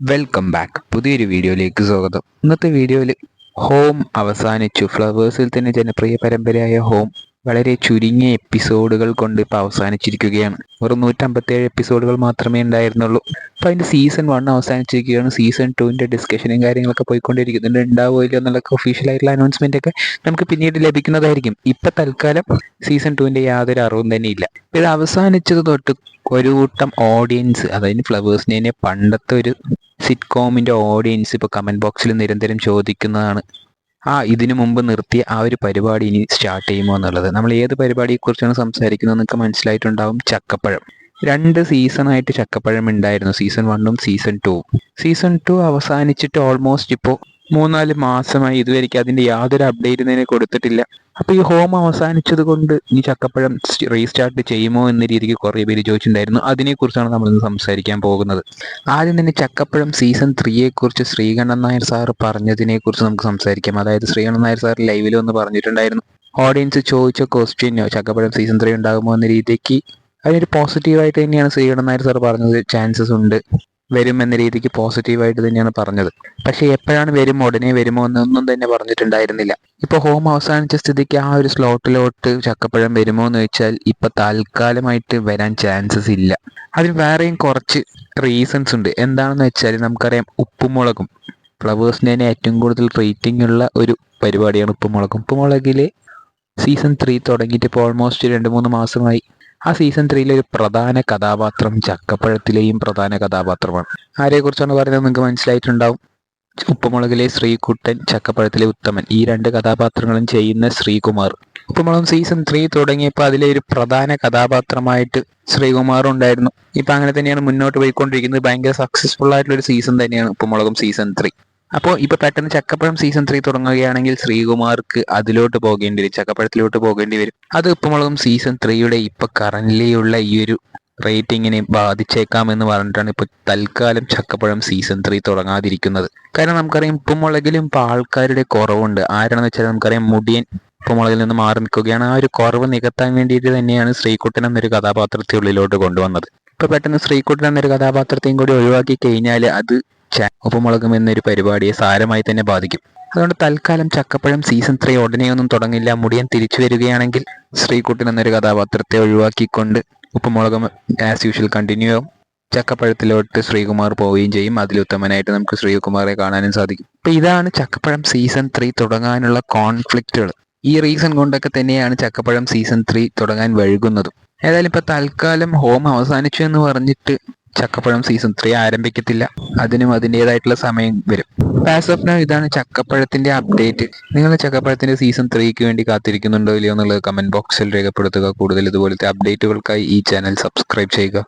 Welcome back പുതിയൊരു വീഡിയോയിലേക്ക് സ്വാഗതം. ഇന്നത്തെ വീഡിയോയിൽ ഹോം അവസാനിച്ചു. ഫ്ലവേഴ്സിൽ തന്നെ ജനപ്രിയ പരമ്പരയായ ഹോം വളരെ ചുരുങ്ങിയ എപ്പിസോഡുകൾ കൊണ്ട് ഇപ്പോൾ അവസാനിച്ചിരിക്കുകയാണ്. വെറും നൂറ്റമ്പത്തേഴ് എപ്പിസോഡുകൾ മാത്രമേ ഉണ്ടായിരുന്നുള്ളൂ. അപ്പോൾ അതിന്റെ സീസൺ വൺ അവസാനിച്ചിരിക്കുകയാണ്. സീസൺ ടുവിന്റെ ഡിസ്കഷനും കാര്യങ്ങളൊക്കെ പോയിക്കൊണ്ടിരിക്കുന്നുണ്ട്. ഉണ്ടാവുമോ ഇല്ലയോ എന്നുള്ളതൊക്കെ ഒഫീഷ്യൽ ആയിട്ടുള്ള അനൗൺസ്മെന്റ് ഒക്കെ നമുക്ക് പിന്നീട് ലഭിക്കുന്നതായിരിക്കും. ഇപ്പം തൽക്കാലം സീസൺ ടുവിന്റെ യാതൊരു അറിവും തന്നെ ഇല്ല. ഇത് അവസാനിച്ചത് തൊട്ട് ഒരു കൂട്ടം ഓഡിയൻസ് അതായത് ഫ്ലവേഴ്സിനെ പണ്ടത്തെ ഒരു സിറ്റ്കോമിന്റെ ഓഡിയൻസ് ഇപ്പോൾ കമന്റ് ബോക്സിൽ നിരന്തരം ചോദിക്കുന്നതാണ്. ആ ഇതിനു മുമ്പ് നിർത്തിയ ആ ഒരു പരിപാടി ഇനി സ്റ്റാർട്ട് ചെയ്യുമോ എന്നുള്ളത്. നമ്മൾ ഏത് പരിപാടിയെക്കുറിച്ചാണ് സംസാരിക്കുന്നത് നിങ്ങൾക്ക് മനസ്സിലായിട്ടുണ്ടാവും. ചക്കപ്പഴം. രണ്ട് സീസണായിട്ട് ചക്കപ്പഴം ഉണ്ടായിരുന്നു. സീസൺ വണ്ണും സീസൺ ടൂവും സീസൺ ടു അവസാനിച്ചിട്ട് ഓൾമോസ്റ്റ് ഇപ്പോൾ മൂന്നാൽ മാസമായി ഇതുവരെയ്ക്ക് അതിന്റെ യാതൊരു അപ്ഡേറ്റ് തന്നെ കൊടുത്തിട്ടില്ല. അപ്പൊ ഈ ഹോം അവസാനിച്ചത് കൊണ്ട് ഇനി ചക്കപ്പഴം റീസ്റ്റാർട്ട് ചെയ്യുമോ എന്ന രീതിക്ക് കുറേ പേര് ചോദിച്ചിട്ടുണ്ടായിരുന്നു. അതിനെക്കുറിച്ചാണ് നമ്മൾ ഇന്ന് സംസാരിക്കാൻ പോകുന്നത്. ആദ്യം തന്നെ ചക്കപ്പഴം സീസൺ ത്രീയെ കുറിച്ച് ശ്രീകണ്ഠൻ നായർ സാർ പറഞ്ഞതിനെ കുറിച്ച് നമുക്ക് സംസാരിക്കാം. അതായത് ശ്രീകണ്ഠൻ നായർ സാർ ലൈവിൽ ഒന്ന് പറഞ്ഞിട്ടുണ്ടായിരുന്നു. ഓഡിയൻസ് ചോദിച്ച ക്വസ്റ്റ്യനോ ചക്കപ്പഴം സീസൺ ത്രീ ഉണ്ടാകുമോ എന്ന രീതിക്ക് അതിനൊരു പോസിറ്റീവായിട്ട് തന്നെയാണ് ശ്രീകണ്ഠൻ നായർ സാർ പറഞ്ഞത്. ചാൻസസ് ഉണ്ട്. വരും എന്ന രീതിക്ക് പോസിറ്റീവായിട്ട് തന്നെയാണ് പറഞ്ഞത്. പക്ഷേ എപ്പോഴാണ് വരുമോ? ഉടനെ വരുമോ എന്നൊന്നും തന്നെ പറഞ്ഞിട്ടുണ്ടായിരുന്നില്ല. ഇപ്പോൾ ഹോം അവസാനിച്ച സ്ഥിതിക്ക് ആ ഒരു സ്ലോട്ടിലോട്ട് ചക്കപ്പഴം വരുമോ എന്ന് വെച്ചാൽ ഇപ്പൊ താൽക്കാലമായിട്ട് വരാൻ ചാൻസസ് ഇല്ല. അതിന് വേറെയും കുറച്ച് റീസൺസ് ഉണ്ട്. എന്താണെന്ന് വെച്ചാൽ നമുക്കറിയാം ഉപ്പുമുളകും. ഫ്ലവേഴ്സിന് തന്നെ ഏറ്റവും കൂടുതൽ റേറ്റിംഗ് ഉള്ള ഒരു പരിപാടിയാണ് ഉപ്പുമുളകും. ഉപ്പുമുളകിൽ സീസൺ ത്രീ തുടങ്ങിയിട്ട് ഇപ്പോൾ ഓൾമോസ്റ്റ് രണ്ട് മൂന്ന് മാസമായി ആ സീസൺ ത്രീയിലെ ഒരു പ്രധാന കഥാപാത്രം ചക്കപ്പഴത്തിലെയും പ്രധാന കഥാപാത്രമാണ്. ആരെക്കുറിച്ചാണ് പറയുന്നത് നിങ്ങൾക്ക് മനസ്സിലായിട്ടുണ്ടാവും. ഉപ്പുമുളകിലെ ശ്രീകുട്ടൻ ചക്കപ്പഴത്തിലെ ഉത്തമൻ ഈ രണ്ട് കഥാപാത്രങ്ങളും ചെയ്യുന്ന ശ്രീകുമാർ. ഉപ്പുമുളകും സീസൺ ത്രീ തുടങ്ങിയപ്പോൾ അതിലെ ഒരു പ്രധാന കഥാപാത്രമായിട്ട് ശ്രീകുമാർ ഉണ്ടായിരുന്നു. ഇപ്പൊ അങ്ങനെ തന്നെയാണ് മുന്നോട്ട് പോയിക്കൊണ്ടിരിക്കുന്നത്. ഭയങ്കര സക്സസ്ഫുൾ ആയിട്ടുള്ള ഒരു സീസൺ തന്നെയാണ് ഉപ്പുമുളകും സീസൺ ത്രീ അപ്പോൾ ഇപ്പൊ പെട്ടെന്ന് ചക്കപ്പഴം സീസൺ ത്രീ തുടങ്ങുകയാണെങ്കിൽ ശ്രീകുമാർക്ക് അതിലോട്ട് പോകേണ്ടി വരും. ചക്കപ്പഴത്തിലോട്ട് പോകേണ്ടി വരും. അത് ഉപ്പുമുളകും സീസൺ ത്രീയുടെ ഇപ്പൊ കറന്റ്ലി ഉള്ള ഈ ഒരു റേറ്റിങ്ങിനെ ബാധിച്ചേക്കാം എന്ന് പറഞ്ഞിട്ടാണ് ഇപ്പൊ തൽക്കാലം ചക്കപ്പഴം സീസൺ ത്രീ തുടങ്ങാതിരിക്കുന്നത്. കാരണം നമുക്കറിയാം ഉപ്പുമുളകിലും ഇപ്പൊ ആൾക്കാരുടെ കുറവുണ്ട്. ആരാണെന്ന് വെച്ചാൽ നമുക്കറിയാം മുടിയൻ ഉപ്പുമുളകിൽ നിന്ന് മാറി നിൽക്കുകയാണ്. ആ ഒരു കുറവ് നികത്താൻ വേണ്ടിയിട്ട് തന്നെയാണ് ശ്രീകുട്ടൻ എന്നൊരു കഥാപാത്രത്തെ ഉള്ളിലോട്ട് കൊണ്ടുവന്നത്. ഇപ്പൊ പെട്ടെന്ന് ശ്രീകുട്ടൻ എന്നൊരു കഥാപാത്രത്തെയും കൂടി ഒഴിവാക്കി കഴിഞ്ഞാൽ അത് ഉപ്പുമുളകും എന്നൊരു പരിപാടിയെ സാരമായി തന്നെ ബാധിക്കും. അതുകൊണ്ട് തൽക്കാലം ചക്കപ്പഴം സീസൺ ത്രീ ഉടനെയൊന്നും തുടങ്ങില്ല. മുടിയൻ തിരിച്ചു വരികയാണെങ്കിൽ ശ്രീകുട്ടൻ എന്നൊരു കഥാപാത്രത്തെ ഒഴിവാക്കിക്കൊണ്ട് ഉപ്പുമുളകം ആസ് യൂഷ്വൽ കണ്ടിന്യൂ ആവും. ചക്കപ്പഴത്തിലോട്ട് ശ്രീകുമാർ പോവുകയും ചെയ്യും. അതിലുത്തമനായിട്ട് നമുക്ക് ശ്രീകുമാറെ കാണാനും സാധിക്കും. അപ്പൊ ഇതാണ് ചക്കപ്പഴം സീസൺ ത്രീ തുടങ്ങാനുള്ള കോൺഫ്ലിക്റ്റുകൾ ഈ റീസൺ കൊണ്ടൊക്കെ തന്നെയാണ് ചക്കപ്പഴം സീസൺ ത്രീ തുടങ്ങാൻ വഴുകുന്നതും. ഏതായാലും ഇപ്പൊ തൽക്കാലം ഹോം അവസാനിച്ചു എന്ന് പറഞ്ഞിട്ട് ചക്കപ്പഴം സീസൺ ത്രീ ആരംഭിക്കത്തില്ല. അതിനും അതിന്റെതായിട്ടുള്ള സമയം വരും. പാസ് ഓഫ് നൗ ഇതാണ് ചക്കപ്പഴത്തിന്റെ അപ്ഡേറ്റ് നിങ്ങൾ ചക്കപ്പഴത്തിന്റെ സീസൺ ത്രീക്ക് വേണ്ടി കാത്തിരിക്കുന്നുണ്ടോ ഇല്ലയോ എന്നുള്ളത് കമന്റ് ബോക്സിൽ രേഖപ്പെടുത്തുക. കൂടുതൽ ഇതുപോലത്തെ അപ്ഡേറ്റുകൾക്കായി ഈ ചാനൽ സബ്സ്ക്രൈബ് ചെയ്യുക.